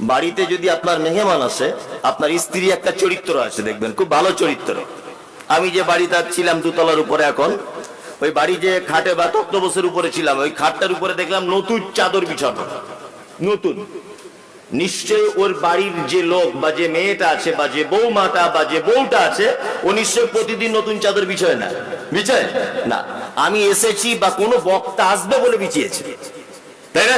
বাড়িতে যদি আপনার মেহমান আসে, আপনার স্ত্রী একটা চরিত্র আছে, দেখবেন, খুব ভালো চরিত্র। আমি যে বাড়িতে ছিলাম দুতলার উপরে এখন, ওই বাড়ি যে খাটে বা তক্তবসের উপরে ছিলাম, ওই খাটটার উপরে দেখলাম নতুন চাদর বিছানো। নতুন। নিশ্চয় ওর বাড়ির যে লোক বা যে মেয়েটা আছে, বা যে বৌমাটা বা যে বউটা আছে, ও নিশ্চয় প্রতিদিন নতুন চাদর বিছয় না। বিছয়? না। আমি এসেছি বা কোনো বক্তা আসবে বলে বিছিয়েছি। তাই না?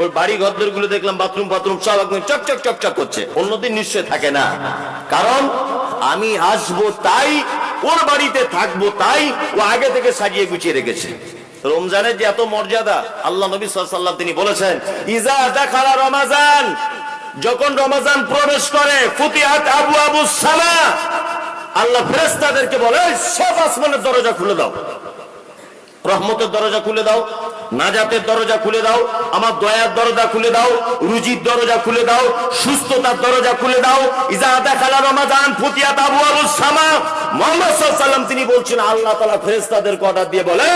ওর বাড়ি ঘরদরগুলো দেখলাম বাথরুম বাথরুম সব একদম চক চক চক চক করছে। অন্যদিন নিশ্চয় থাকে না। কারণ আমি আসব তাই, ওর বাড়িতে থাকব তাই, ও আগে থেকে সাজিয়ে গুছিয়ে রেখেছে। রমজানের যে এত মর্যাদা, আল্লাহ নবী সাল্লাম তিনি বলেছেন, ইজা দেখালা রমাজান যখন রমাজান প্রবেশ করে, ফুতিহাত আবু আবু সালা আল্লাহ ফেরেস্তাদেরকে বলে সব আসমানের দরজা খুলে দাও। রহমতের দরজা খুলে দাও, নাজাতের দরজা খুলে দাও, আমার দয়ার দরজা খুলে দাও, রুজির দরজা খুলে দাও, সুস্থতার দরজা খুলে দাও। ইজা তিনি বলছেন, আল্লাহ তালা ফেরেস্তাদের অর্ডার দিয়ে বলে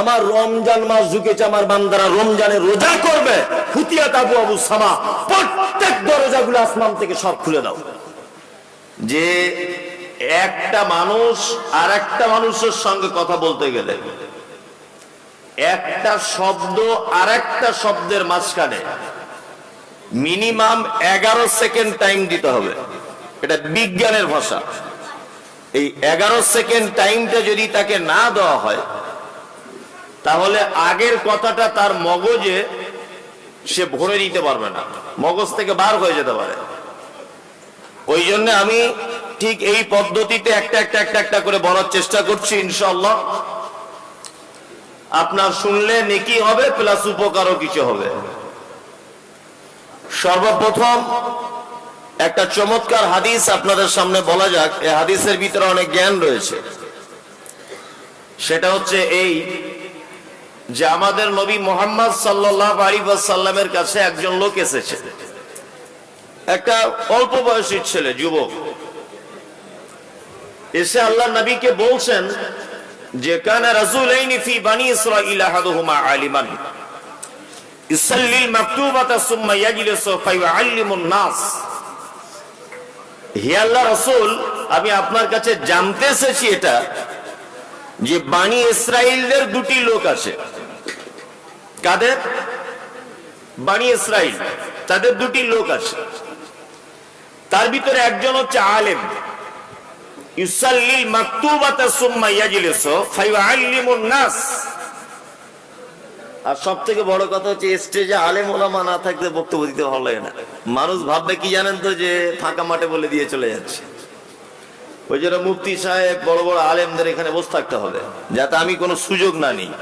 আমার রমজান মাস ঢুকেছে আমার বান্দারা রমজানে রোজা করবে। ফুতিয়া তাবু আবু সামা, প্রত্যেক দরজাগুলো আসমান থেকে সব খুলে দাও। যে একটা মানুষ আর একটা মানুষের সঙ্গে কথা বলতে গেলে একটা শব্দ আর একটা শব্দের মাঝখানে। মিনিমাম এগারো সেকেন্ড টাইম দিতে হবে। এটা বিজ্ঞানের ভাষা। এই এগারো সেকেন্ড টাইমটা যদি তাকে না দেওয়া হয়, তাহলে আগের কথাটা তার মগজে সে ভরে নিতে পারবে না। মগজ থেকে বার হয়ে যেতে পারে। ওই জন্য আমি ঠিক এই পদ্ধতিতে একটা একটা একটা একটা করে বলার চেষ্টা করছি ইনশাল্লাহ আপনার শুনলে নেকি হবে প্লাস উপকারও কিছু হবে। সর্বপ্রথম একটা চমৎকার হাদিস আপনাদের সামনে বলা যাক। এই হাদিসের ভিতরে অনেক জ্ঞান রয়েছে। সেটা হচ্ছে এই যে আমাদের নবী মোহাম্মদ সাল্লাহ আলী সাল্লামের কাছে একজন লোক এসেছে। একটা অল্প বয়সী ছেলে, যুবক। এসে আল্লাহ নবীকে বলছেন যে কানা ফি বানি ইসরাঈল আহাদুহুমা আলিমান। ইসাল্লিল মাকতুবাতা সুম্মা ইয়াজলিসু ফায়ুআল্লিমুন নাস। হে আল্লাহ রাসূল, আমি আপনার কাছে জানতে এসেছি এটা, যে বানি ইসরাইলদের দুটি লোক আছে। কাদের? বানি ইসরাইল তাদের দুটি লোক আছে। তার ভিতরে একজন হচ্ছে আলেম। ইউসাল্লিল মাকতুবাতা সুম্মা ইয়াজলিসু ফায়ুআল্লিমুন নাস। আর সব থেকে বড় কথা হচ্ছে স্টেজে আলেম ওলামা না থাকলে বক্তব্য দিতে ভালো লাগে না। মানুষ ভাববে কি জানেন তো যে ফাঁকা মাঠে বলে দিয়ে চলে যাচ্ছে। ওই জন্য মুফতি সাহেব, বড় বড় আলেমদের এখানে বসে থাকতে হবে, যাতে আমি কোনো সুযোগ না নিই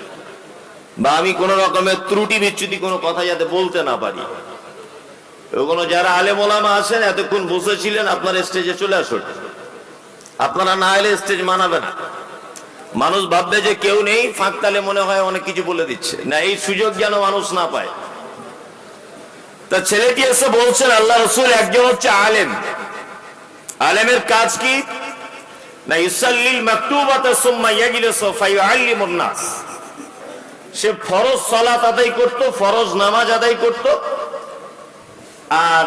বা আমি কোন রকমের ত্রুটি বিচ্যুতি কোনো কথা যাতে বলতে না পারি। ওগুলো যারা আলেম ওলামা আছেন, এতক্ষণ বসেছিলেন, আপনার স্টেজে চলে আসুন। আপনারা না এলে স্টেজ মানাবে না মানুষ ভাববে যে কেউ নেই, ফাঁক তালে মনে হয় অনেক কিছু বলে দিচ্ছে। না, এই সুযোগ যেন মানুষ না পায়। তা ছেলেটি এসে বলছেন, আল্লাহ রসুল একজন হচ্ছে আলেম। আলেমের কাজ কি? না ইসাল্লিল মাকতুবাতা সুম্মা ইয়াজলিসু ফায়ুআল্লিমুন নাস। সে ফরজ সালাত আদায় করত, ফরজ নামাজ আদায় করত। আর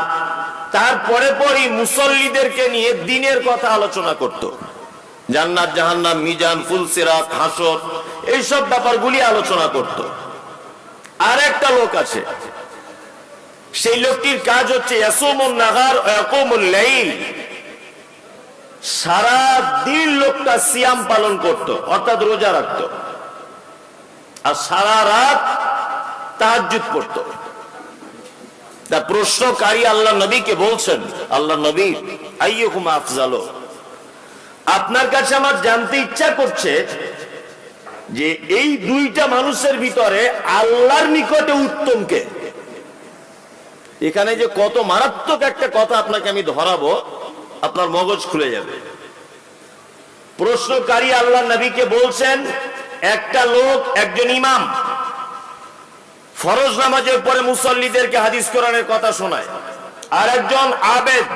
তারপরে পরই মুসল্লিদেরকে নিয়ে দিনের কথা আলোচনা করত। জান্নাত, জাহান্নাম, মিজান ফুলসিরাত হাসর, এইসব ব্যাপারগুলি আলোচনা করত। আর একটা লোক আছে। সেই লোকটির কাজ হচ্ছে সারা দিন লোকটা সিয়াম পালন করত, অর্থাৎ রোজা রাখত। আর সারা রাত তাহাজ্জুদ পড়তো। তা প্রশ্নকারী আল্লাহ নবীকে বলছেন, আল্লাহ নবী আইয়ুকুম আফজালো। আপনার কাছে আমার জানতে ইচ্ছা করছে যে এই দুইটা মানুষের ভিতরে আল্লাহর নিকটে উত্তম কে? এখানে যে কত মারাত্মক একটা কথা আপনাকে আমি ধরাবো, আপনার মগজ খুলে যাবে। প্রশ্নকারী আল্লাহ নবীকে বলছেন, একটা লোক, একজন ইমাম। ফরজ নামাজের পরে মুসল্লিদেরকে হাদিস কোরআনের কথা শোনায়। আর একজন আবেদ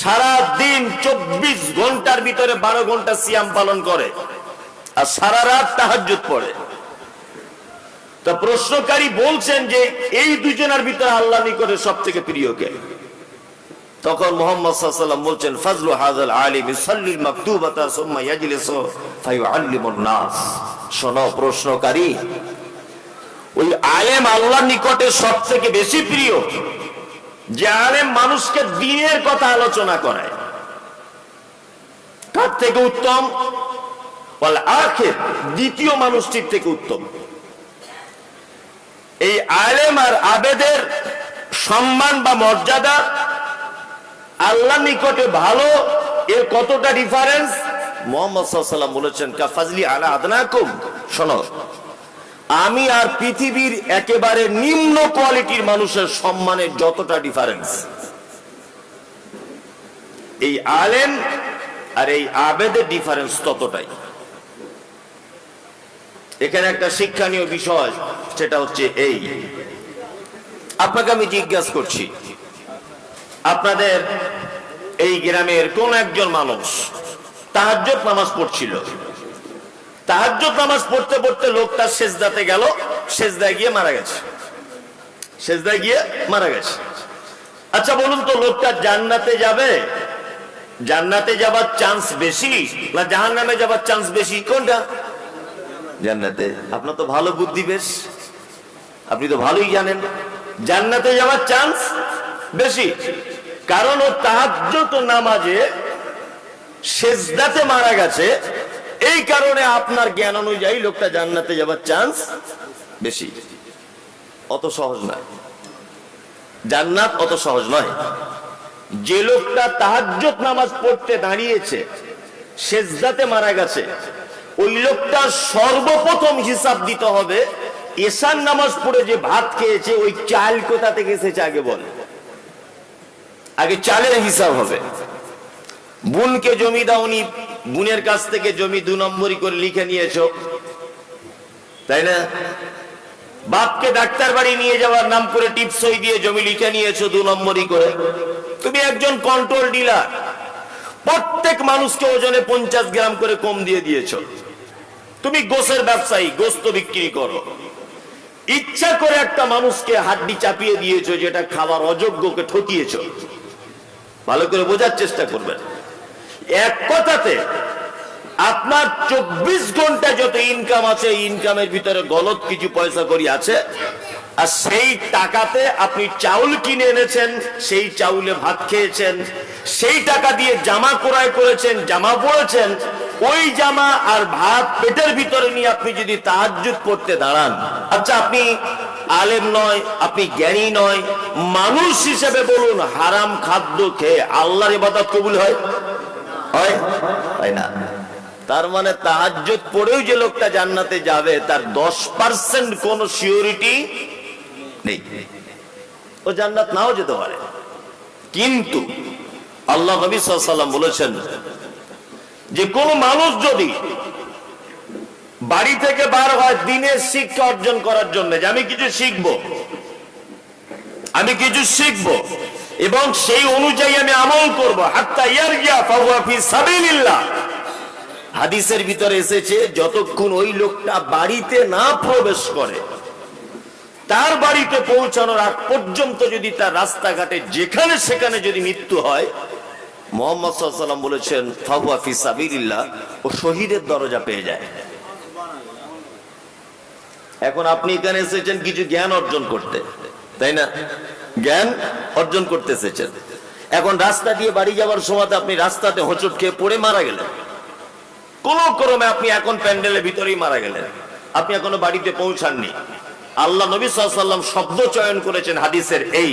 সারা দিন চব্বিশ ঘণ্টার ভিতরে বারো ঘণ্টা সিয়াম পালন করে আর সারা রাত তাহাজ্জুদ পড়ে। তা প্রশ্নকারী বলছেন যে এই দুজনের ভিতরে আল্লাহ নিকটে সব থেকে প্রিয় কে? তখন মোহাম্মদ সাল্লাম বলছেন, ফজলু হাজাল আলিম, ইসাল্লিল মাকতুবাতা সুম্মা ইয়াজলিসু ফায়ুআল্লিমুন নাস। শোনো প্রশ্নকারী ওই আলেম আল্লাহর নিকটে সব থেকে বেশি প্রিয়, যে আলেম মানুষকে দিনের কথা আলোচনা করায় তার থেকে উত্তম আখের, দ্বিতীয় মানুষটির থেকে উত্তম। এই আলেম আর আবেদের সম্মান বা মর্যাদা আল্লাহ নিকটে ভালো, এর কতটা ডিফারেন্স মোহাম্মদ বলেছেন কাফাজলি আলা আদনাকুম। শোনো আমি আর পৃথিবীর একেবারে নিম্ন কোয়ালিটির মানুষের সম্মানের যতটা ডিফারেন্স এই আলেম আর এই আবেদের ডিফারেন্স ততটাই। এখানে একটা শিক্ষণীয় বিষয়, সেটা হচ্ছে এই। আপনাকে আমি জিজ্ঞাসা করছি, আপনাদের এই গ্রামের কোন একজন মানুষ তাহাজ্জত নামাজ পড়ছিল? তাহাজ্জত নামাজ পড়তে পড়তে লোকটা সেজদাতে গেল, সেজদায় গিয়ে মারা গেছে। সেজদায় গিয়ে মারা গেছে। আচ্ছা বলুন তো, লোকটা জান্নাতে যাবে? জান্নাতে যাবার চান্স বেশি না জাহান্নামে যাবার চান্স বেশি? কোনটা? জান্নাতে। আপনার তো ভালো বুদ্ধি বেশ। আপনি তো ভালোই জানেন। জান্নাতে যাওয়ার চান্স বেশি। কারণ ও তাহাজ্জত নামাজে সেজদাতে মারা গেছে। এই কারণে আপনার জ্ঞান অনুযায়ী লোকটা জান্নাতে যাবার চান্স বেশি। অত সহজ নয়। জান্নাত অত সহজ নয়। যে লোকটা তাহাজ্জত নামাজ পড়তে দাঁড়িয়েছে, সেজদাতে মারা গেছে, ওই লোকটা সর্বপ্রথম হিসাব দিতে হবে এশান নামাজ পড়ে যে ভাত খেয়েছে, ওই চাল কোথা থেকে এসেছে আগে বল। আগে চালের হিসাব হবে। বোনকে জমি দাওনি বোনের কাছ থেকে জমি দু নম্বরই করে লিখে নিয়েছো। তাই না? বাপকে ডাক্তার বাড়ি নিয়ে যাওয়ার নাম করে টিপসই দিয়ে জমি লিখে নিয়েছো দু নম্বরই করে। তুমি একজন কন্ট্রোল ডিলার প্রত্যেক মানুষকে ওজনে পঞ্চাশ গ্রাম করে কম দিয়ে দিয়েছ। তুমি গোসের ব্যবসায়ী, গোস্ত বিক্রি করো। ইচ্ছা করে একটা মানুষকে হাড্ডি চাপিয়ে দিয়েছ, যেটা খাবার অযোগ্যকে ঠকিয়েছ। ভালো করে বোঝার চেষ্টা করবেন এক কথাতে, আপনার চব্বিশ ঘণ্টা যত ইনকাম আছে ইনকামের ভিতরে গলত কিছু পয়সা করি আছে, আর সেই টাকাতে আপনি চাউল কিনে এনেছেন, সেই চাউলে ভাত খেয়েছেন, সেই টাকা দিয়ে জামা ক্রয় করেছেন, জামা পরেছেন ওই জামা আর ভাত পেটের ভিতরে নিয়ে আপনি যদি তাহাজ্জুদ করতে দাঁড়ান আচ্ছা আপনি আলেম নয়, আপনি জ্ঞানী নয়, মানুষ হিসেবে বলুন, হারাম খাদ্য খেয়ে আল্লাহর ইবাদত কবুল হয়? হয়? না। তার মানে তাহাজ্জুদ পড়েও যে লোকটা জান্নাতে যাবে, তার দশ পার্সেন্ট কোন সিওরিটি নেই। ও জান্নাত নাও যেতে পারে। কিন্তু আল্লাহ নবী সাল্লাম বলেছেন যে, কোন মানুষ যদি বাড়ি থেকে বার হয় দিনের শিক্ষা অর্জন করার জন্য, যে আমি কিছু শিখব, আমি কিছু শিখব এবং সেই অনুযায়ী আমি আমল করব। ফি হাদিসের ভিতরে এসেছে, যতক্ষণ ওই লোকটা বাড়িতে না প্রবেশ করে, তার বাড়িতে পৌঁছানোর আগ পর্যন্ত যদি তার রাস্তাঘাটে যেখানে সেখানে যদি মৃত্যু হয়, মোহাম্মদ সাল্লাম বলেছেন, ফাহুয়া ফি সাবিলিল্লাহ, ও শহীদের দরজা পেয়ে যায়। এখন আপনি এখানে এসেছেন কিছু জ্ঞান অর্জন করতে, তাই না? জ্ঞান অর্জন করতে এসেছেন এখন রাস্তা দিয়ে বাড়ি যাওয়ার সময় আপনি রাস্তাতে হোঁচট খেয়ে পড়ে মারা গেলেন। কোন ক্রমে আপনি এখন প্যান্ডেলের ভিতরেই মারা গেলেন। আপনি এখনও বাড়িতে পৌঁছাননি। আল্লাহ নবী সাল্লাম শব্দ চয়ন করেছেন হাদিসের এই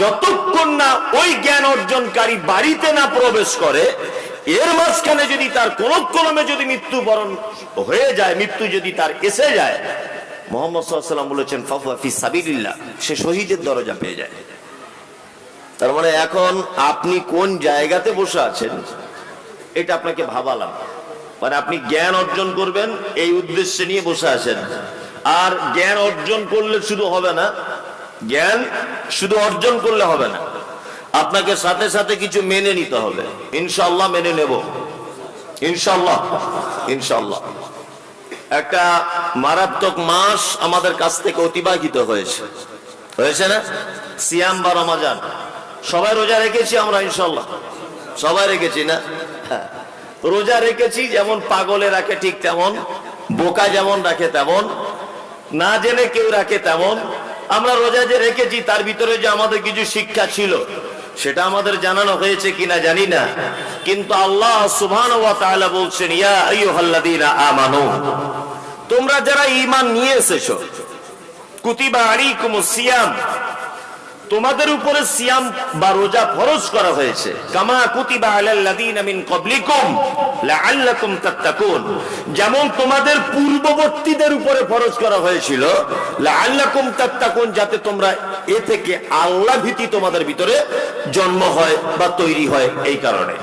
যতক্ষণ না ওই জ্ঞান অর্জনকারী বাড়িতে না প্রবেশ করে, এর মাঝখানে যদি তার কোন কলমে যদি মৃত্যুবরণ হয়ে যায়, মৃত্যু যদি তার এসে যায় মোহাম্মদ বলেছেন ফাফুয়া ফি সে শহীদের দরজা পেয়ে যায়। তার মানে এখন আপনি কোন জায়গাতে বসে আছেন, এটা আপনাকে ভাবালাম। মানে আপনি জ্ঞান অর্জন করবেন, এই উদ্দেশ্যে নিয়ে বসে আছেন। আর জ্ঞান অর্জন করলে শুধু হবে না, জ্ঞান শুধু অর্জন করলে হবে না, আপনাকে সাথে সাথে কিছু মেনে নিতে হবে। ইনশাল্লাহ মেনে নেব। ইনশাল্লাহ ইনশাল্লাহ একটা মারাত্মক মাস আমাদের কাছ থেকে অতিবাহিত হয়েছে। হয়েছে না? সিয়াম বা রমাজান। সবাই রোজা রেখেছি আমরা ইনশাল্লাহ সবাই রেখেছি না? হ্যাঁ। রোজা রেখেছি, যেমন পাগলে রাখে ঠিক তেমন, বোকা যেমন রাখে তেমন, না জেনে কেউ রাখে তেমন। আমরা রোজা যে রেখেছি, তার ভিতরে যে আমাদের কিছু শিক্ষা ছিল। সেটা আমাদের জানানো হয়েছে কিনা জানি না। কিন্তু আল্লাহ বলছেন আমানু। তোমরা যারা ঈমান নিয়ে এসেছ সিয়াম, তোমাদের উপরে সিয়াম বা রোজা ফরজ করা হয়েছে। মিন যেমন তোমাদের পূর্ববর্তীদের উপরে ফরজ করা হয়েছিল যাতে তোমরা এ থেকে আল্লাহ ভীতি তোমাদের ভিতরে জন্ম হয় বা তৈরি হয় এই কারণে।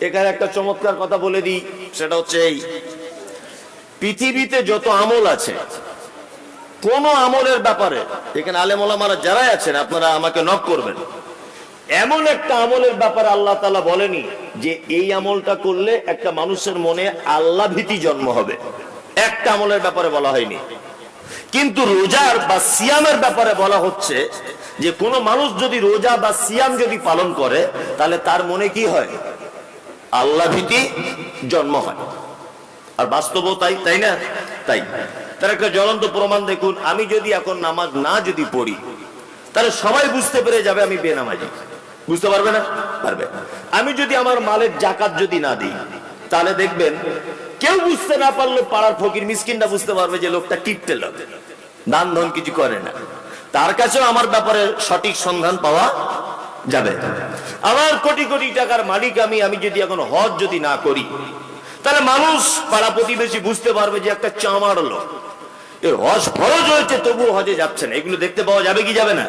এখানে একটা চমৎকার কথা বলে দিই, সেটা হচ্ছে এই। পৃথিবীতে যত আমল আছে, কোন আমলের ব্যাপারে, এখানে আলেমোলামারা যারাই আছেন, আপনারা আমাকে নক করবেন। এমন একটা আমলের ব্যাপারে আল্লাহ তালা বলেনি যে এই আমলটা করলে একটা মানুষের মনে আল্লাহ ভীতি জন্ম হবে। একটা আমলের ব্যাপারে বলা হয়নি। কিন্তু রোজার বা সিয়ামের ব্যাপারে বলা হচ্ছে যে কোনো মানুষ যদি রোজা বা সিয়াম যদি পালন করে, তাহলে তার মনে কি হয়? আল্লাহ ভীতি জন্ম হয়। আর বাস্তবও তাই তাই না? তাই। তার একটা জ্বলন্ত প্রমাণ দেখুন, আমি যদি এখন নামাজ না যদি পড়ি, তাহলে সবাই বুঝতে পেরে যাবে আমি বেনামাজি। বুঝতে পারবে না? পারবে। আমি যদি আমার মালের জাকাত যদি না দিই, তাহলে দেখবেন কেউ বুঝতে না পারলে পাড়ার ফকির মিসকিনটা বুঝতে পারবে যে লোকটা টিপতে লোক দান ধন কিছু করে না। তার কাছেও আমার ব্যাপারে সঠিক সন্ধান পাওয়া যাবে। আমার কোটি কোটি টাকার মালিক আমি আমি যদি এখন হজ যদি না করি, তাহলে মানুষ, পাড়া প্রতিবেশী বুঝতে পারবে যে একটা চামার লোক। এর হজ ফরজ হয়েছে তবু হজে যাচ্ছে না। এগুলো দেখতে পাওয়া যাবে কি যাবে না?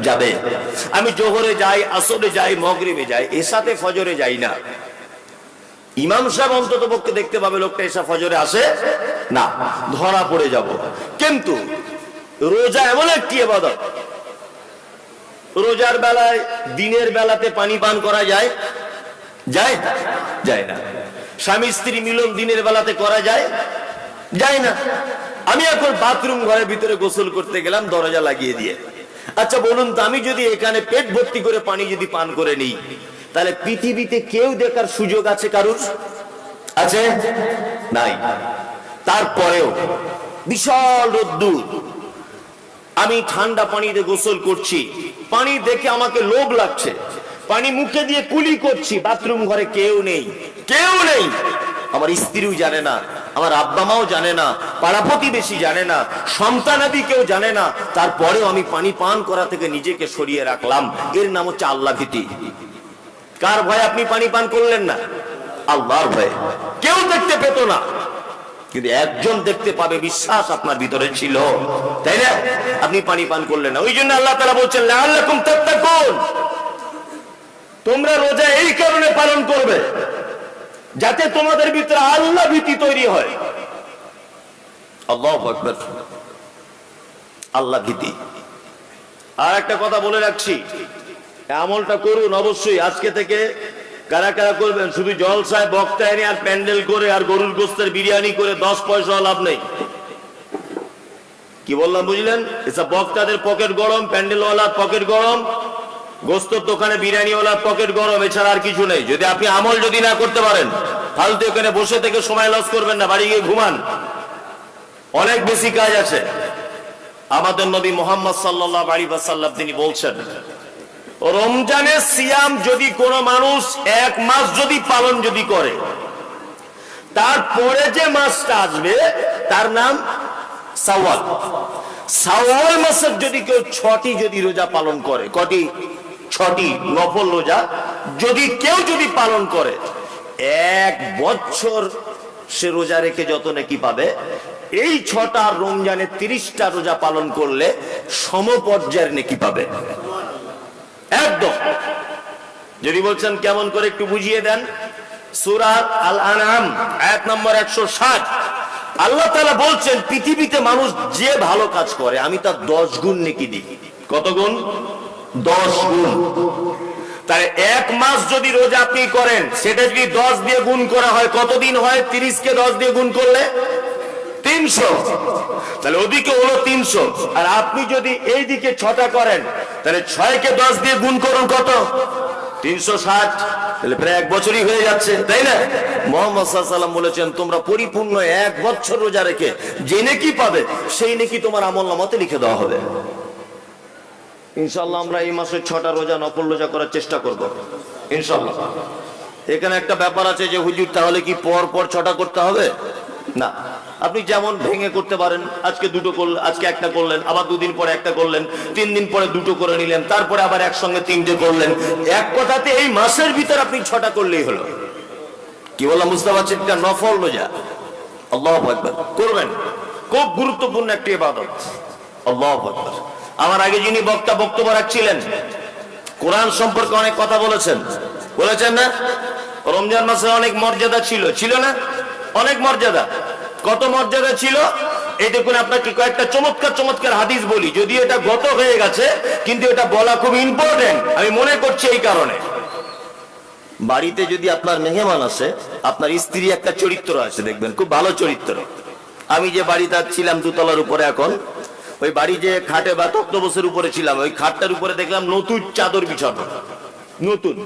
যাবে। আমি জোহরে যাই, আসরে যাই, মগরিবে যাই, এসাতে ফজরে যাই না। ইমাম সাহেব অন্তত পক্ষে দেখতে পাবে লোকটা এসা ফজরে আসে না, ধরা পড়ে যাব। কিন্তু রোজা এমন একটি এবাদত রোজার বেলায় দিনের বেলাতে পানি পান করা যায়? যায়? যায় না। স্বামী স্ত্রী মিলন দিনের বেলাতে করা যায়? যায় না। আমি এখন বাথরুম ঘরের ভিতরে গোসল করতে গেলাম, দরজা লাগিয়ে দিয়ে। আচ্ছা বলুন তো, আমি যদি এখানে পেট ভর্তি করে পানি যদি পান করে নিই, তাহলে পৃথিবীতে কেউ দেখার সুযোগ আছে কারুর? আছে? নাই। তারপরেও বিশাল রোদ্দুর। আমি ঠান্ডা পানিতে গোসল করছি। পানি দেখে আমাকে লোভ লাগছে। পানি মুখে দিয়ে কুলি করছি। বাথরুম ঘরে কেউ নেই। কেউ নেই। আমার স্ত্রীও জানে না। আমার আব্বা মাও জানে না। পাড়া প্রতিবেশী জানে না। সন্তানাদি কেউ জানে না। তারপরেও আমি পানি পান করা থেকে নিজেকে সরিয়ে রাখলাম। এর নাম হচ্ছে আল্লাহ ভীতি। কার ভয় আপনি পানি পান করলেন না? আল্লাহর ভয়ে। কেউ দেখতে পেত না। কিন্তু একজন দেখতে পাবে, বিশ্বাস আপনার ভিতরে ছিল। তাই না? আপনি পানি পান করলেন না। ওই জন্য আল্লাহ তালা বলছেন তোমরা রোজা এই কারণে পালন করবে, যাতে তোমাদের ভিতরে আল্লাহ ভীতি তৈরি হয়। আল্লাহু আল্লাহ ভীতি। আর একটা কথা বলে রাখছি, আমলটা করুন অবশ্যই। আজকে থেকে কারা কারা করবেন? শুধু জলসায় বক্তা এনে আর প্যান্ডেল করে আর গরুর গোস্তের বিরিয়ানি করে দশ পয়সা লাভ নেই। কি বললাম, বুঝলেন? এসব বক্তাদের পকেট গরম প্যান্ডেলওয়ালার পকেট গরম, গোস্তর দোকানে বিরিয়ানিওয়ালার পকেট গরম, এছাড়া আর কিছু নেই। যদি আপনি আমল যদি না করতে পারেন, ফালতু এখানে বসে থেকে সময় লস করবেন না, বাড়ি গিয়ে ঘুমান। অনেক বেশি কাজ আছে। আমাদের নবী মোহাম্মদ সাল্লাহ আলী সাল্লাম তিনি বলছেন রমজানের সিয়াম যদি কোনো মানুষ এক মাস যদি পালন যদি করে, তারপরে যে মাসটা আসবে, তার নাম সাওয়াল। সাওয়াল মাসের যদি কেউ ছটি যদি রোজা পালন করে, কটি? ছটি, নফল রোজা। যদি কেউ যদি পালন করে, এক বছর সে রোজা রেখে যত নাকি পাবে। এই ছটা রমজানে তিরিশটা রোজা পালন করলে সমপর্যায়ের নাকি পাবে। একদম। যদি বলছেন কেমন করে একটু বুঝিয়ে দেন। সুরাত আল আনাম এক নম্বর একশো ষাট। আল্লাহ তালা বলছেন, পৃথিবীতে মানুষ যে ভালো কাজ করে, আমি তার দশ গুণ নেকি দিই। কত গুণ? দশ গুণ। তাহলে এক মাস যদি রোজা আপনি করেন, সেটা যদি দশ দিয়ে গুণ করা হয়, কতদিন হয়? তিরিশ কে দশ দিয়ে গুণ করলে? তিনশো। তাহলে ওদিকে হলো তিনশো। আর আপনি যদি এই দিকে ছটা করেন, তাহলে ছয় কে দশ দিয়ে গুণ করুন কত? তিনশো ষাট। তাহলে প্রায় এক বছরই হয়ে যাচ্ছে, তাই না? মোহাম্মদ বলেছেন, তোমরা পরিপূর্ণ এক বছর রোজা রেখে পাবে, সেই তোমার আমল নামাতে লিখে দেওয়া হবে। ইনশাল্লাহ আমরা এই মাসে ছটা রোজা নকল রোজা করার চেষ্টা করব ইনশাল্লাহ এখানে একটা ব্যাপার আছে যে, হুজুর, তাহলে কি পর পর ছটা করতে হবে? না। আপনি যেমন ভেঙে করতে পারেন, আজকে দুটো করলেন আজকে একটা করলেন, আবার দুদিন পরে একটা করলেন, তিন দিন পরে দুটো করে নিলেন, তারপরে আবার একসঙ্গে তিনটে করলেন। এক কথাতে এই মাসের ভিতর আপনি ছটা করলেই হলো। কি বললাম, বুঝতে পারছেন? এটা নফল রোজা। আল্লাহ একবার করবেন। খুব গুরুত্বপূর্ণ একটি ইবাদত। আল্লাহ একবার আমার আগে যিনি বক্তা বক্তব্য রাখছিলেন, কোরআন সম্পর্কে অনেক কথা বলেছেন। বলেছেন না? রমজান মাসে অনেক মর্যাদা ছিল। ছিল না? অনেক মর্যাদা। কত মর্যাদা ছিল? এই দেখুন, আপনাকে কয়েকটা চমৎকার চমৎকার হাদিস বলি। যদি এটা গত হয়ে গেছে, কিন্তু এটা বলা খুব ইম্পর্টেন্ট আমি মনে করছি এই কারণে। বাড়িতে যদি আপনার মেহমান আসে, আপনার স্ত্রী একটা চরিত্র আছে, দেখবেন, খুব ভালো চরিত্র। আমি যে বাড়িতে ছিলাম দুতলার উপরে এখন, ওই বাড়ি যে খাটে বা তক্তবসের উপরে ছিলাম, ওই খাটটার উপরে দেখলাম নতুন চাদর বিছানো। নতুন।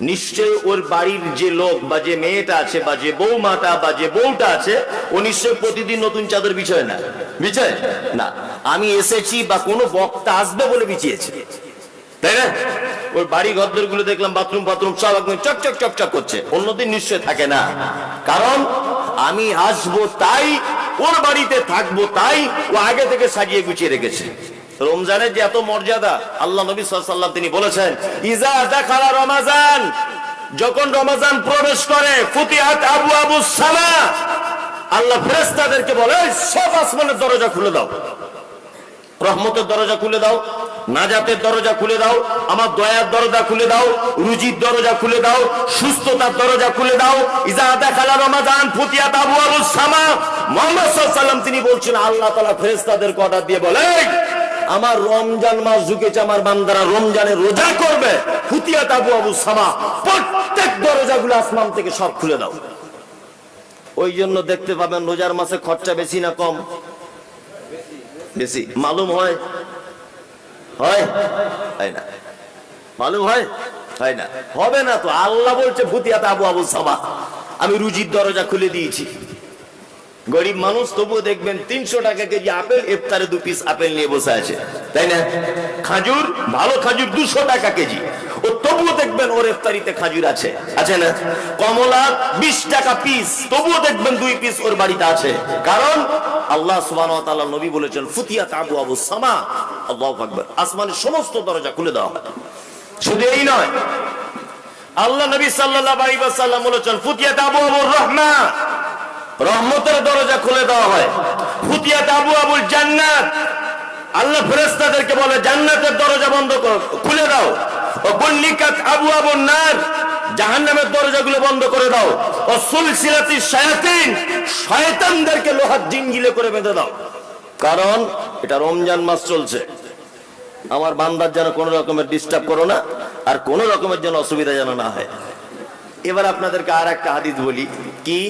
নিশ্চয় ওর বাড়ির যে লোক বা যে মেয়েটা আছে বা যে বৌমাটা বা যে বউটা আছে, ও নিশ্চয় প্রতিদিন নতুন চাদর বিছয় না। বিছয়? না। আমি এসেছি বা কোনো বক্তা আসবে বলে বিছিয়েছি। তাই না? ওই বাড়ি ঘরদরগুলো দেখলাম, বাথরুম বাথরুম, সব একদম চকচক চকচক করছে। অন্যদিন নিশ্চয় থাকে না। কারণ আমি আসব তাই, ওর বাড়িতে থাকব তাই, ও আগে থেকে সাজিয়ে গুছিয়ে রেখেছে। রমজানের যে এত মর্যাদা আল্লাহ নবী সাল্লাম তিনি বলেছেন ইজা দেখালা রমাজান যখন রমাজান প্রবেশ করে ফুতিহাত আবু আবু সামা আল্লাহ ফেরেস্তাদেরকে বলে সব আসমানের দরজা খুলে দাও রহমতের দরজা খুলে দাও নাজাতের দরজা খুলে দাও আমার দয়ার দরজা খুলে দাও রুজির দরজা খুলে দাও সুস্থতার দরজা খুলে দাও ইজা দেখালা রমাজান ফুতিয়া তাবু আবু সামা মোহাম্মদ সাল্লাম তিনি বলছেন আল্লাহ তাআলা ফেরেশতাদেরকে অর্ডার দিয়ে বলে "এই, আমার রমজান মাস ঢুকেছে আমার বান্দারা রমজানে রোজা করবে। ফুতিয়া তাবু আবু সামা, প্রত্যেক দরজাগুলো আসমান থেকে সব খুলে দাও। ওই জন্য দেখতে পাবেন রোজার মাসে খরচা বেশি না কম? বেশি। মালুম হয়? হয়? না। মালুম হয়? না। হবে না তো। আল্লাহ বলছে ভুতিয়াতে তাবু আবু সাবা আমি রুজির দরজা খুলে দিয়েছি। গরিব মানুষ, তবুও দেখবেন তিনশো টাকা কেজি আপেল, ইফতারে দু পিস আপেল নিয়ে বসে আছে। তাই না? খাজুর, ভালো খাজুর দুশো টাকা কেজি। ও তবুও দেখবেন ওর খাজুর আছে। আছে না? কমলা বিশ টাকা পিস তবুও দেখবেন দুই পিস ওর বাড়িতে আছে। কারণ আল্লাহ নবী বলেছেন ফুতিয়াত আবু আবু সামা। আল্লাহু আকবার। আসমানের সমস্ত দরজা খুলে দেওয়া হয়। শুধু এই নয়, আল্লাহ নবী ওয়াসাল্লাম বলেছেন ফুতিয়াত আবু আবুর রহমা। রহমতের দরজা খুলে দেওয়া হয়। ফুতিয়াত আবু আবুল জান্নাত। আল্লাহ ফেরেশতাদেরকে বলে, জান্নাতের দরজা বন্ধ খুলে দাও। ও আবু আবু নার, জাহান্নামের দরজাগুলো বন্ধ করে দাও। ও সুলসিলাতি শায়াতিন, শয়তানদেরকে লোহার জিঙ্গিলে করে বেঁধে দাও। কারণ এটা রমজান মাস চলছে। আমার বান্দার যেন কোনো রকমের ডিস্টার্ব করো না, আর কোন রকমের যেন অসুবিধা যেন না হয়। এবার আপনাদেরকে আর একটা হাদিস বলি। কি?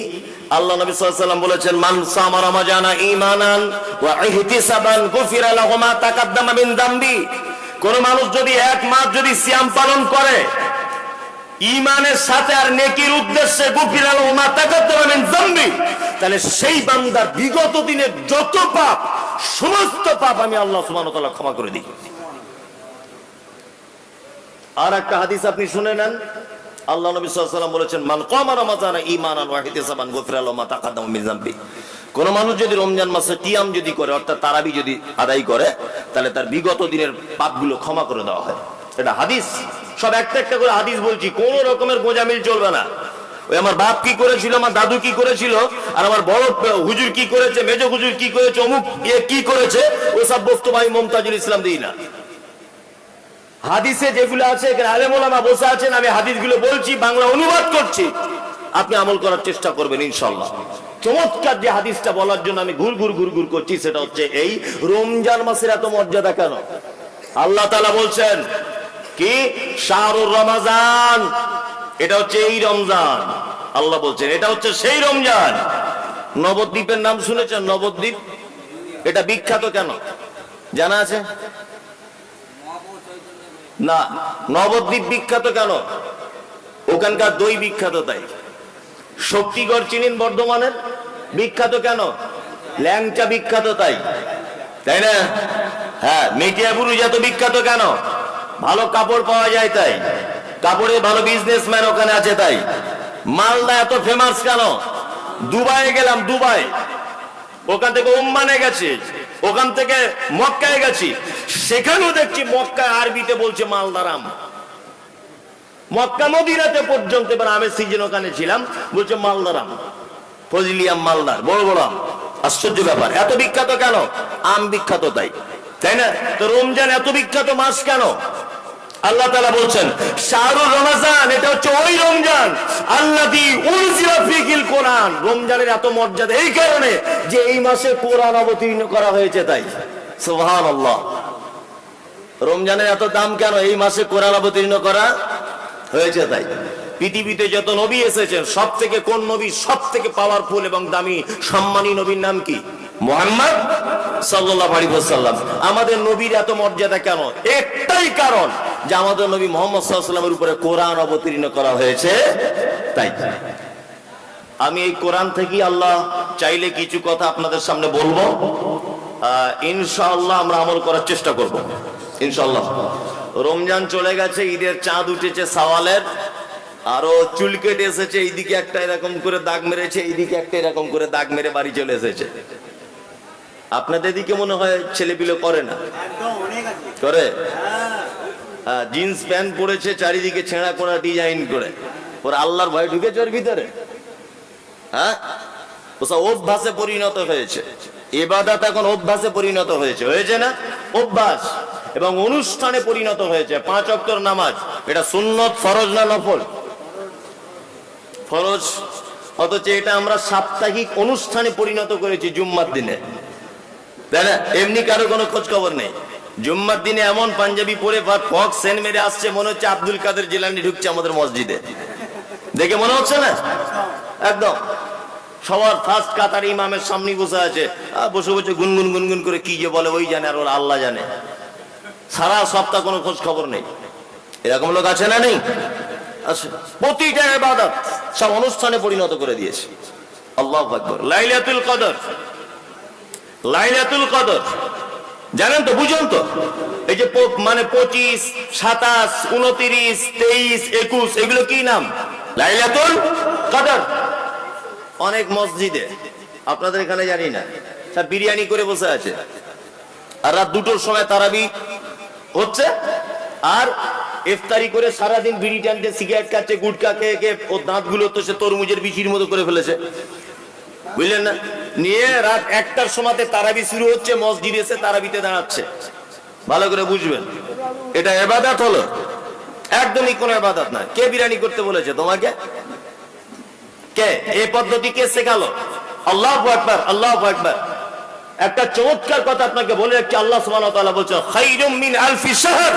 আল্লাহ নবী সাল্লাম বলেছেন, মান সামা রমাজানা ঈমানান ওয়া ইহতিসাবান গুফিরা লাহু মা তাকাদ্দামা মিন দামবি। কোন মানুষ যদি এক মাস যদি সিয়াম পালন করে ইমানের সাথে আর নেকির উদ্দেশ্যে গুফিরা লাহু মা তাকাদ্দামা মিন দামবি, তাহলে সেই বান্দার বিগত দিনের যত পাপ, সমস্ত পাপ আমি আল্লাহ সুবহানাহু ওয়া তাআলা ক্ষমা করে দিই। আর একটা হাদিস আপনি শুনে নেন। আল্লাহ নবী সাল্লাম বলেছেন, মান কামা রমাজানা ঈমানান ওয়া ইহতিসাবান গুফিরা লাহু মা তাকাদ্দামা মিন যামবি। কোন মানুষ যদি রমজান মাসে কিয়াম যদি করে, অর্থাৎ তারাবি যদি আদায় করে, তাহলে তার বিগত দিনের পাপগুলো ক্ষমা করে দেওয়া হয়। এটা হাদিস। সব একটা একটা করে হাদিস বলছি, কোন রকমের গোজামিল চলবে না। ওই আমার বাপ কি করেছিল, আমার দাদু কি করেছিল, আর আমার বড় হুজুর কি করেছে, মেজ হুজুর কি করেছে, অমুক ইয়ে কি করেছে, ওসব বস্তু ভাই মমতাজুল ইসলাম দিই না। হাদিসে যেগুলো আছে, এখানে আলেমোলামা বসে আছেন, আমি হাদিসগুলো বলছি, বাংলা অনুবাদ করছি। আপনি আমল করার চেষ্টা করবেন ইনশাল্লাহ চমৎকার যে হাদিসটা বলার জন্য আমি ঘুর ঘুর ঘুর ঘুর করছি, সেটা হচ্ছে এই রমজান মাসের এত মর্যাদা কেন? আল্লাহ তালা বলছেন, কি? শাহরুর রমাজান। এটা হচ্ছে এই রমজান। আল্লাহ বলছেন, এটা হচ্ছে সেই রমজান। নবদ্বীপের নাম শুনেছেন? নবদ্বীপ? এটা বিখ্যাত কেন? জানা আছে? না, নবদ্বীপ বিখ্যাত কেন? ওখানকার দই বিখ্যাত তাই। শক্তিগড় চিনিন বর্ধমানের বিখ্যাত কেন? ল্যাংচা বিখ্যাত তাই। তাই না? হ্যাঁ মেটিয়া বুরুজ এত বিখ্যাত কেন? ভালো কাপড় পাওয়া যায় তাই। কাপড়ে ভালো বিজনেসম্যান ওখানে আছে তাই। মালদা এত ফেমাস কেন? দুবাই গেলাম, দুবাই। ওখান থেকে উম্মানে গেছি। ওখান থেকে মক্কায় গেছি। সেখানেও দেখছি মক্কায় আরবিতে বলছে মালদারাম। মক্কা মদিনাতে পর্যন্ত এবার আমের সিজন ওখানে ছিলাম। বলছে মালদারাম। ফজলিয়াম মালদার, বড় বড় আম। আশ্চর্য ব্যাপার। এত বিখ্যাত কেন? আম বিখ্যাত তাই। তাই না? তো রমজান এত বিখ্যাত মাস কেন? আল্লাহ তালা বলছেন, শাহরুর রমাজান, এটা হচ্ছে ওই রমজান আল্লাহ কোরআন। রমজানের এত মর্যাদা এই কারণে যে এই মাসে কোরআন অবতীর্ণ করা হয়েছে তাই। সুবহান আল্লাহ রমজানের এত দাম কেন এই মাসে কোরআন অবতীর্ণ করা হয়েছে তাই? পৃথিবীতে যত নবী এসেছেন সব থেকে কোন নবী সব থেকে পাওয়ারফুল এবং দামি, সম্মানী নবীর নাম কি? মোহাম্মদ সাল্লাহ আলী সাল্লাম আমাদের নবীর এত মর্যাদা কেন? একটাই কারণ যে আমাদের নবী মোহাম্মদ সাল্লামের উপরে কোরআন অবতীর্ণ করা হয়েছে। তাই আমি এই কোরআন থেকে আল্লাহ চাইলে কিছু কথা আপনাদের সামনে বলব। আহ, ইনশাআল্লাহ আমরা আমল করার চেষ্টা করব। ইনশাআল্লাহ। রমজান চলে গেছে ঈদের চাঁদ উঠেছে সাওয়ালের। আরও চুল কেটে এসেছে এইদিকে একটা এরকম করে দাগ মেরেছে এইদিকে একটা এরকম করে দাগ মেরে বাড়ি চলে এসেছে। আপনাদের দিকে মনে হয় ছেলে ছেলেপিলে করে না? করে? হ্যাঁ, জিন্স প্যান্ট পরেছে চারিদিকে ছেঁড়া কোড়া ডিজাইন করে। ওর আল্লাহর ভয় ঢুকেছে ওর ভিতরে। হ্যাঁ? ওসব অভ্যাসে পরিণত হয়েছে। এবাদাত এখন অভ্যাসে পরিণত হয়েছে। হয়েছে না? অভ্যাস। এবং অনুষ্ঠানে পরিণত হয়েছে। পাঁচ অক্টর নামাজ। এটা সুন্নত ফরজ না নফল? ফরজ। অথচ এটা আমরা সাপ্তাহিক অনুষ্ঠানে পরিণত করেছি জুম্মার দিনে। তাই না এমনি কারও কোনো খোঁজ খবর নেই। জুম্মার দিনে এমন পাঞ্জাবি পরে ফক সেন মেরে আসছে, মনে হচ্ছে আব্দুল কাদের জিলানি ঢুকছে আমাদের মসজিদে। দেখে মনে হচ্ছে না? একদম। সবার ফার্স্ট কাতার ইমামের সামনে বসে আছে। বসে বসে গুনগুন গুনগুন করে কি যে বলে, ওই জানে আর ওর আল্লাহ জানে। সারা সপ্তাহ কোনো খোঁজ খবর নেই। এরকম লোক আছে না নেই? আছে। প্রতিটা ইবাদত সব অনুষ্ঠানে পরিণত করে দিয়েছে। আল্লাহ লাইলাতুল কদর। লাইলাতুল কদর। জানেন তো, বুঝুন তো? এই যে মানে পঁচিশ, সাতাশ, উনত্রিশ, তেইশ, একুশ, এগুলো কি নাম? লাইলাতুল কদর। অনেক মসজিদে, আপনাদের এখানে জানি না, সব বিরিয়ানি করে বসে আছে। আর রাত দুটোর সময় তারাবি হচ্ছে, আর ইফতারি করে সারাদিন বিড়ি টানতে, সিগারেট খাচ্ছে, গুটকা খেয়ে খেয়ে ওর দাঁতগুলো তো সে তরমুজের বিচির মতো করে ফেলেছে। বুঝলেন না? নিয়ে রাত একটার সময়তে তারাবি শুরু হচ্ছে, মসজিদ এসে তারাবিতে দাঁড়াচ্ছে। ভালো করে বুঝবেন। এটা এবাদাত হলো। একদমই কোনো এবাদাত না কে বিরিয়ানি করতে বলেছে তোমাকে? কে? এই পদ্ধতি কে শেখালো? আল্লাহ একবার আল্লাহ একবার একটা চমৎকার কথা আপনাকে বলে রাখছি। আল্লাহ তাআলা বলছেন খাইরুম মিন আলফি শাহর।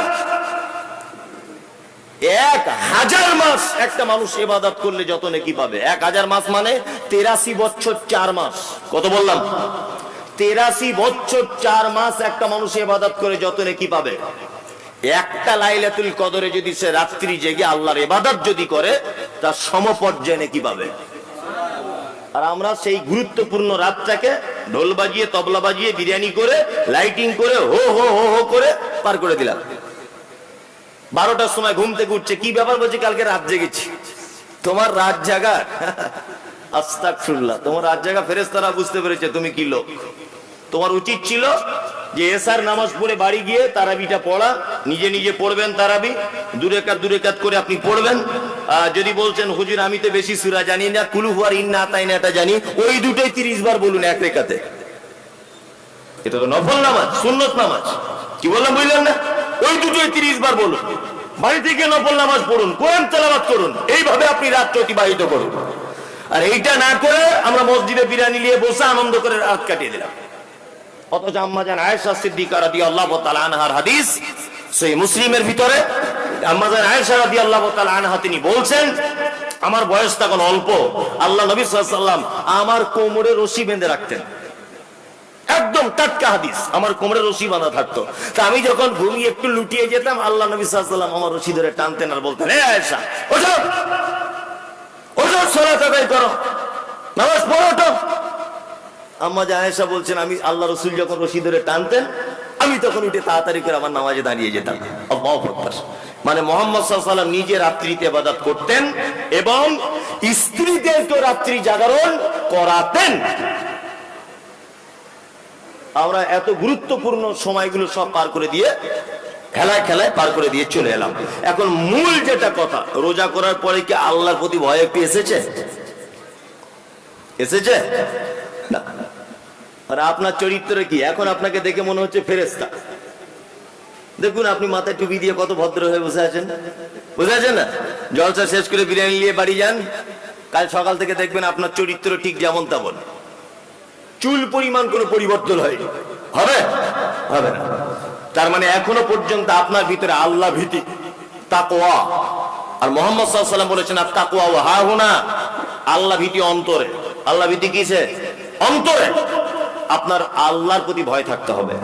এক হাজার মাস একটা মানুষ ইবাদত করলে যত নেকি পাবে। এক হাজার মাস মানে তেরাশি বছর চার মাস। কত বললাম? তেরাশি বছর চার মাস একটা মানুষ ইবাদত করে যত নেকি পাবে। একটা লাইলাতুল কদরে যদি সে রাত্রি জেগে আল্লাহর ইবাদত যদি করে, তার সমপর্যায়ে নেকি পাবে। আর আমরা সেই গুরুত্বপূর্ণ রাতটাকে ঢোল বাজিয়ে, তবলা বাজিয়ে, বিরিয়ানি করে লাইটিং করে, হো হো হো হো করে পার করে দিলাম। বারোটার সময় ঘুম থেকে উঠছে। কি ব্যাপার বলছে, কালকে রাত জেগেছি। তোমার রাত জাগা? তোমার রাত জাগা ফেরেশতারা বুঝতে পেরেছে তুমি কি লোক। তোমার উচিত ছিল যে এসার নামাজ পড়ে বাড়ি গিয়ে তারাবিটা পড়া, নিজে নিজে পড়বেন তারাবি দূরে কাত দূরে কাত করে আপনি পড়বেন। যদি বলছেন, হুজুর, আমি তো বেশি সুরা জানি না, কুলু হুয়ার তাই না এটা জানি। ওই দুটোই তিরিশ বার বলুন এক রেখাতে। এটা তো নফল নামাজ, সুন্নত নামাজ। কি বললাম, বুঝলেন না? ওই দুটোই তিরিশ বার বলুন। বাড়ি থেকে নফল নামাজ পড়ুন, কোরআন তেলাবাত করুন, এইভাবে আপনি রাত অতিবাহিত করুন। আর এইটা না করে আমরা মসজিদে বিরিয়ানি নিয়ে বসে আনন্দ করে রাত কাটিয়ে দিলাম। অথচ আম্মা জান আয়েশা সিদ্দিকা রাদিয়াল্লাহু তাআলা আনহার হাদিস, সেই মুসলিমের ভিতরে আমাদের আয়েশা রাদিয়াল্লাহু তাআলা আনহা তিনি বলছেন, আমার বয়স তখন অল্প। আল্লাহ নবী সাল্লাল্লাহু আমার কোমরে রশি বেঁধে রাখতেন। একদম টাটকা হাদিস। আমার কোমরে রশি বাঁধা থাকতো। তা আমি যখন ঘুমিয়ে একটু লুটিয়ে যেতাম, আল্লাহ নবী সাল্লাম আমার রশি ধরে টানতেন আর বলতেন আমি আল্লাহ রসুল যখন রশি ধরে টানতেন, আমি তখন উঠে তাড়াতাড়ি করে আমার নামাজে দাঁড়িয়ে যেতাম। মানে মোহাম্মদ সাল্লাম নিজে রাত্রিতে ইবাদত করতেন এবং স্ত্রীদেরকে রাত্রি জাগরণ করাতেন। আমরা এত গুরুত্বপূর্ণ সময়গুলো সব পার করে দিয়ে, খেলায় খেলায় পার করে দিয়ে চলে এলাম। এখন মূল যেটা কথা, রোজা করার পরে কি আল্লাহর প্রতি ভয় একটু এসেছে? এসেছে? আর আপনার চরিত্র কি? এখন আপনাকে দেখে মনে হচ্ছে ফেরেস্তা দেখুন, আপনি মাথায় টুপি দিয়ে কত ভদ্র হয়ে বসে আছেন। বুঝে আছেন না? জলসা শেষ করে বিরিয়ানি নিয়ে বাড়ি যান। কাল সকাল থেকে দেখবেন আপনার চরিত্র ঠিক যেমন তেমন। চুল পরিমাণ কোনো পরিবর্তন হয়নি। হবে? হবে না। তার মানে এখনও পর্যন্ত আপনার ভিতরে আল্লাহ ভীতি তাকোয়া আর মোহাম্মদ সাল্লাম বলেছেন, আর তাকোয়া হা হুনা, আল্লাহ ভীতি অন্তরে। আল্লাহ ভীতি কিসে অন্তরে। আপনার আল্লাহর প্রতি ভয় থাকতে হবে।